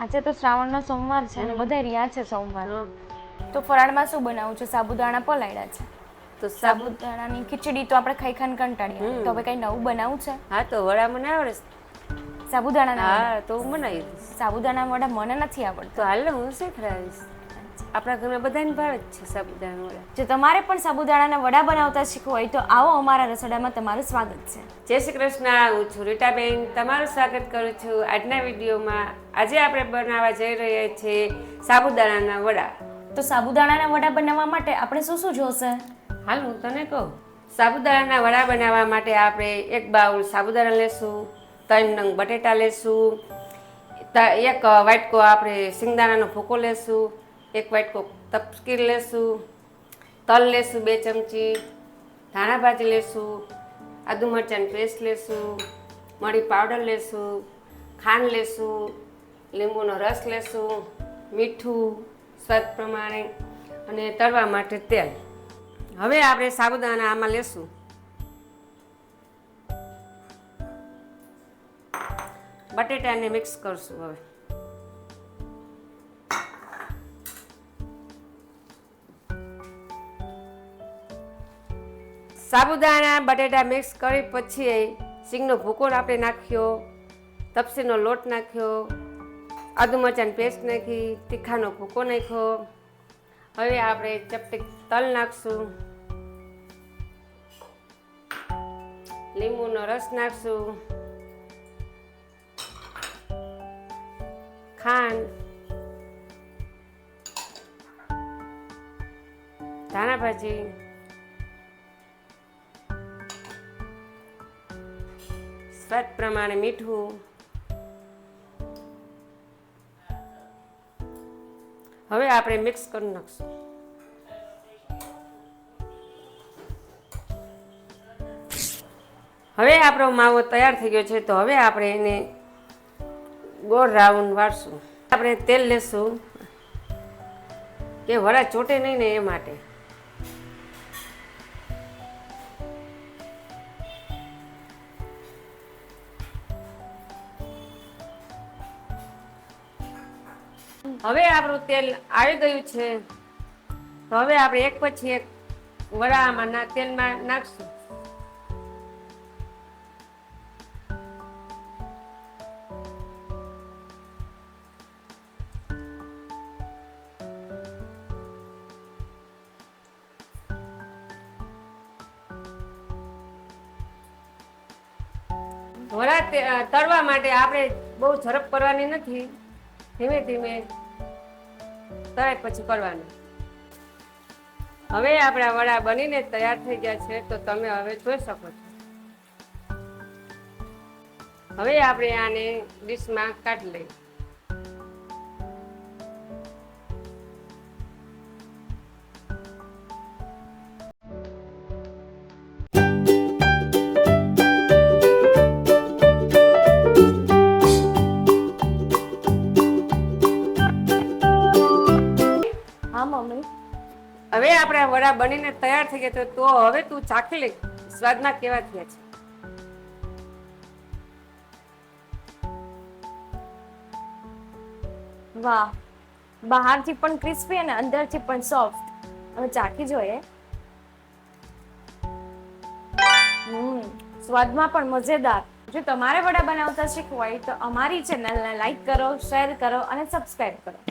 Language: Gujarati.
આજે તો શ્રાવણનો સોમવાર છે અને બધા રહ્યા છે સોમવાર. તો ફરાળમાં શું બનાવું છે? સાબુદાણા પલાળ્યા છે. તો સાબુદાણાની ખીચડી તો આપણે ખાઈ ખાન કંટાળીએ. તો હવે કઈ નવું બનાવું છે? હા તો વડા મને આવડે? સાબુદાણા હા તો હું બનાવી સાબુદાણા વડા મને નથી આવડતો. તો હાલ હું શીખડાવીશ આપણા ઘરમાં બધાને ભાવે જ છે સાબુદાણા વડા. જો તમારે પણ સાબુદાણાના વડા બનાવતા શીખવું હોય તો આવો અમારા રસોડામાં તમારું સ્વાગત છે. જય શ્રી કૃષ્ણ હું છું રીટાબેન. તમારું સ્વાગત કરું છું આજના વિડીયોમાં. આજે આપણે બનાવવા જઈ રહ્યા છીએ સાબુદાણાના વડા. તો સાબુદાણાના વડા બનાવવા માટે આપણે શું શું જોશે? હાલ હું તને કહું. સાબુદાણાના વડા બનાવવા માટે આપણે એક બાઉલ સાબુદાણા લેશું ત્રણ નંગ બટેટા લેશું એક વાટકો આપણે સિંગદાણાનો ભૂકો લેશું એક વાટકો તપકીર લેશું, તલ લેશું બે ચમચી, ધાણા ભાજી લેશું, આદુ મરચાંની પેસ્ટ લેશું, મરી પાવડર લેશું, ખાંડ લેશું, લીંબુનો રસ લેશું, મીઠું, સ્વાદ પ્રમાણે અને તળવા માટે તેલ. હવે આપણે સાબુદાણા આમાં લેશું. બટેટાને મિક્સ કરશું હવે. સાબુદાણા, બટેટા મિક્સ કરી પછી સિંગનો ભૂકો આપણે નાખ્યો તપસીનો લોટ નાખ્યો, આદુ મરચાંની પેસ્ટ નાખી, તીખાનો ભૂકો નાખ્યો. હવે આપણે ચપટી તલ નાખશું. લીંબુનો રસ નાખશું. ખાંડ. ધાણા ભાજી. સ્વાદ પ્રમાણે મીઠું. હવે આપણે મિક્સ કરી નાખશું. હવે આપણો માવો તૈયાર થઈ ગયો છે, તો હવે આપણે એને ગોળ રાઉન્ડ વાળશું. આપણે તેલ લેશું, કે વડા ચોટે નહીં ને એ માટે. હવે આપણું તેલ આવી ગયું છે. તો હવે આપણે એક પછી એક વડામાં તેલમાં નાખશું. વડા તળવા માટે આપણે બહુ ઝડપ કરવાની નથી. ધીમે ધીમે તળાય પછી કરવાનું. હવે આપણા વડા બનીને તૈયાર થઈ ગયા છે, તો તમે હવે જોઈ શકો છો. હવે આપણે આને ડીશમાં કાઢી લઈએ. હવે આપણા વડા બનીને તૈયાર થઈ ગયા તો હવે તું ચાખી લે. સ્વાદના કેવા થયા છે. વાહ. બહારથી પણ ક્રિસ્પી અને અંદરથી પણ સોફ્ટ હવે ચાખી જોઈએ હમ, સ્વાદમાં પણ મજેદાર. જો તમારે વડા બનાવતા શીખવું હોય તો અમારી ચેનલને લાઈક કરો શેર કરો અને સબસ્ક્રાઈબ કરો.